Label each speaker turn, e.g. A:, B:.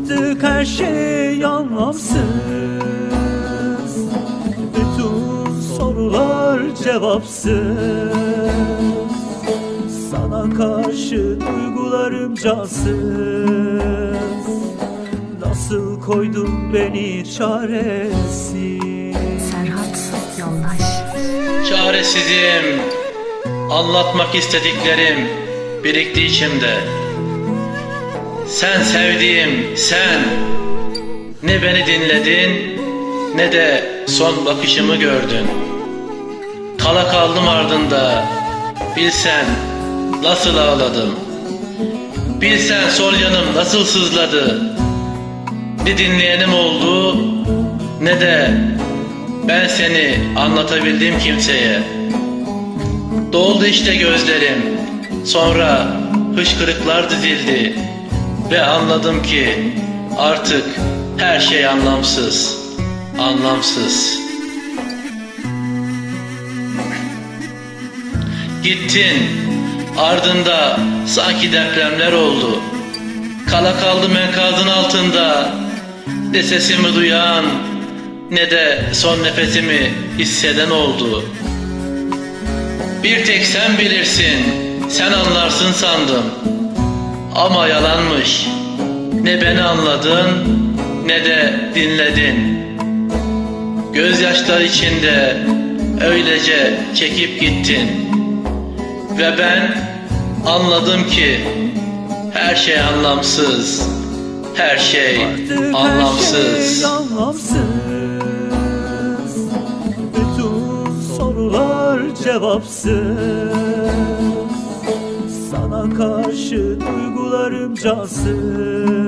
A: Artık her şey anlamsız. Bütün sorular cevapsız. Sana karşı duygularım cansız. Nasıl koydun beni çaresiz?
B: Serhat Yoldaş.
C: Çaresizim. Anlatmak istediklerim birikti içimde Sen sevdiğim sen Ne beni dinledin ne de son bakışımı gördün Kala kaldım ardında Bilsen nasıl ağladım Bilsen sol yanım nasıl sızladı Ne dinleyenim oldu ne de ben seni anlatabildim kimseye. Doldu işte gözlerim. Sonra hışkırıklar dizildi. Ve anladım ki artık her şey anlamsız. Anlamsız. Gittin. Ardında sanki depremler oldu. Kala kaldım enkazın altında. Ne sesimi duyan ne de son nefesimi hisseden oldu. Bir tek sen bilirsin, sen anlarsın sandım. Ama yalanmış. Ne beni anladın ne de dinledin. Gözyaşlar içinde öylece çekip gittin. Ve ben anladım ki her şey anlamsız. Her şey
A: Artık
C: anlamsız.
A: her şey anlamsız Bütün sorular cevapsız Karşı duygularım cansız